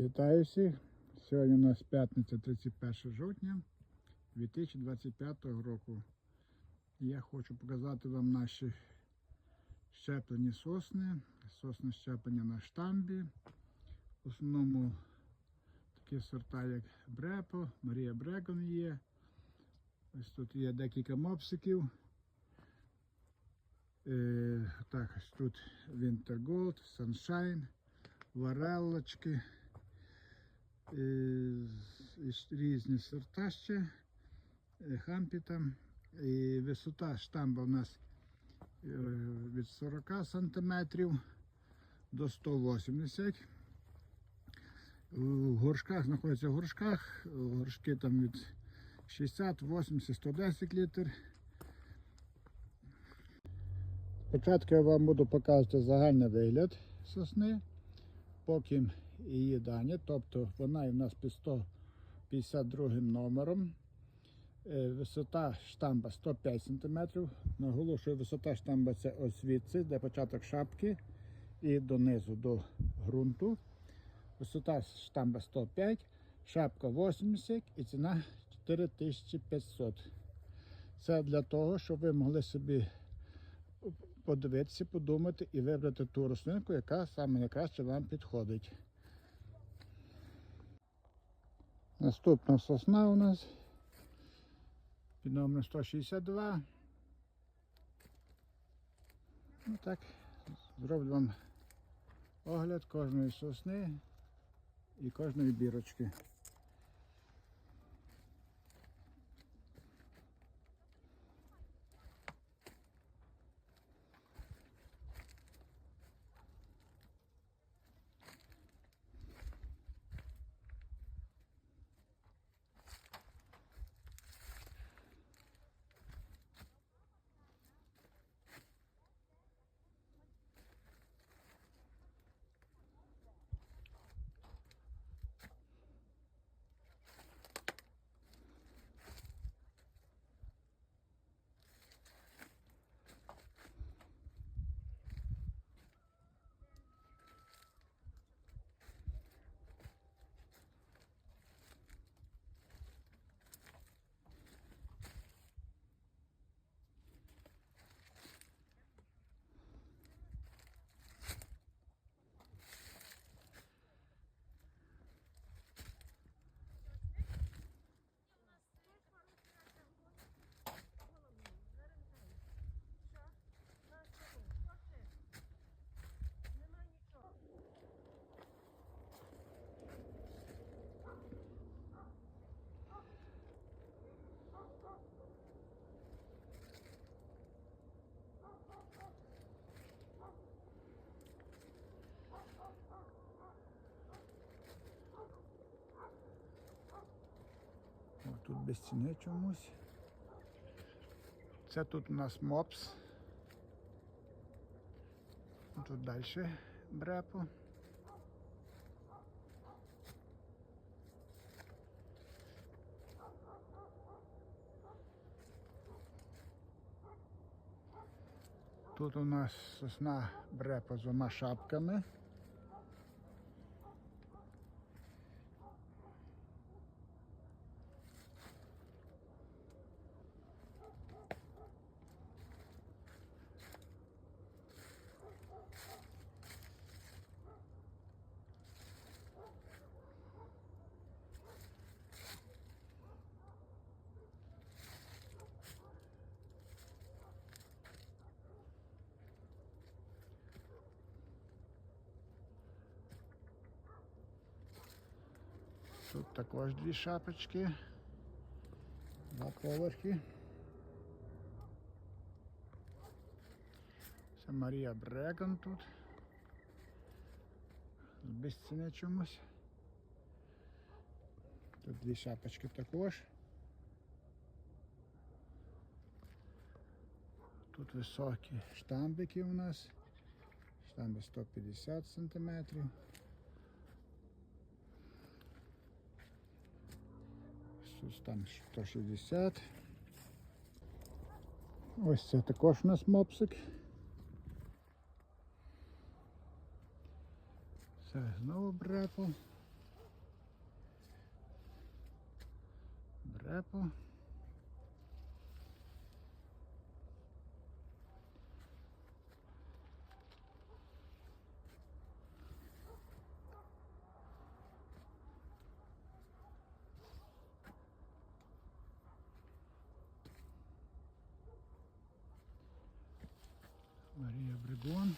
Вітаю всіх! Сьогодні у нас п'ятниця 31 жовтня 2025 року. Я хочу показати вам наші щеплені сосни. Сосни щеплення на штамбі. В основному такі сорта, як Брепо, Марія Брегон є. Ось тут є декілька мопсиків. Е, так, ось тут Gold, Sunshine, варелочки. Е, різні сорта ще, е, хампі там. І висота штамба у нас е, від 40 см до 180 В горшках знаходяться в горшках, горшки там від 60, 80, 110 літр. Спочатку я вам буду показувати загальний вигляд сосни, поки її дані, тобто вона у нас під 152 номером. Е, Висота штамба 105 см. Наголошую, висота штамба це ось звідси, де початок шапки і донизу до ґрунту. Висота штамба 105, шапка 80 і ціна 4500. Це для того, щоб ви могли собі подивитися, подумати і вибрати ту рослинку, яка саме найкраще вам підходить. Наступна сосна у нас під номером 162. Ну так, зроблю вам огляд кожної сосни і кожної бірочки. О, тут без ціни чомусь. Це тут у нас мопс. Тут далі брепо. Тут у нас сосна брепо з двома шапками. Тут також дві шапочки. Два поверхи. Це Марія Брегон тут. Без ціни чомусь. Тут дві шапочки також. Тут високі штамбики у нас. Штамби 150 сантиметрів. Ось там 160. Ось це також у нас мопсик. Це знову брепо. Брепо. Марія Бригон.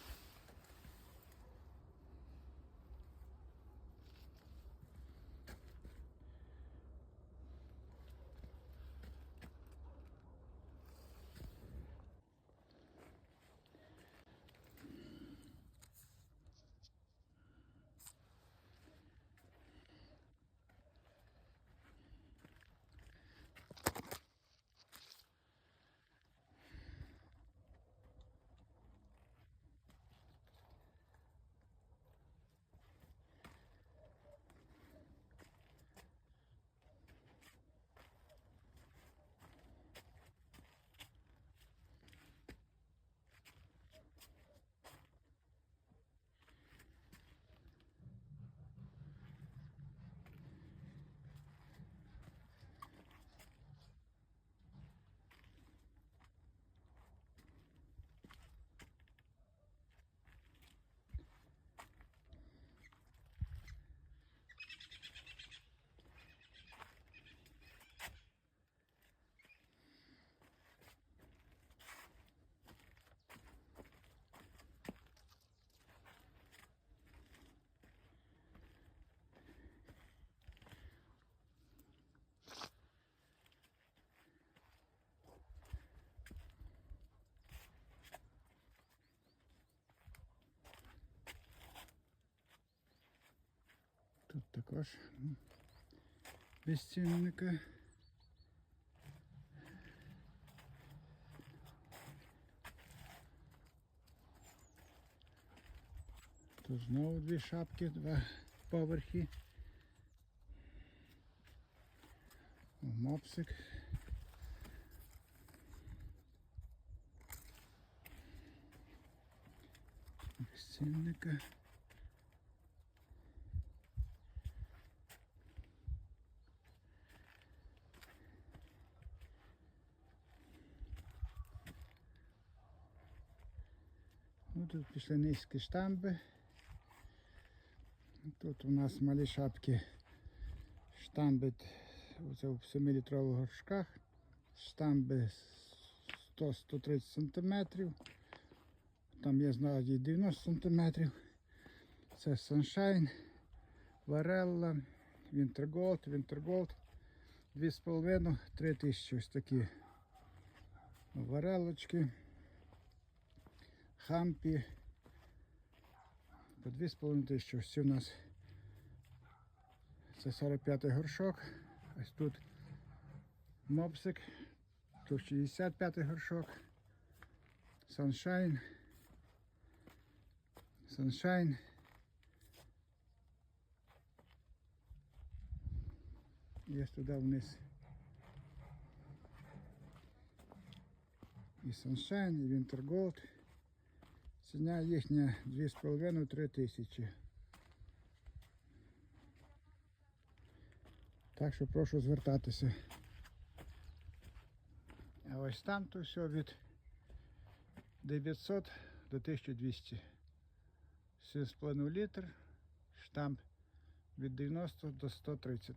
Тут також м, безцінники. Тут знову дві шапки, два поверхи. Мопсик. Безцінника. Тут пішли низькі штамби. Тут у нас малі шапки штамби т- оце в 7-літрових горшках. Штамби 100-130 см. Там є ззаді 90 см. Це Sunshine, Варелла, Wintergold, Wintergold. 2,5-3 тисячі ось такі варелочки. Хампі. По 2,5 тисячі. Ось у нас це 45 горшок. Ось тут мопсик. Тут 65 горшок. Sunshine. Sunshine. Є туди вниз. І Sunshine, і Winter Gold. Ціна їхня 2,5-3 тисячі. Так що прошу звертатися. А ось там то все від 900 до 1200. 7,5 літр, штамп від 90 до 130.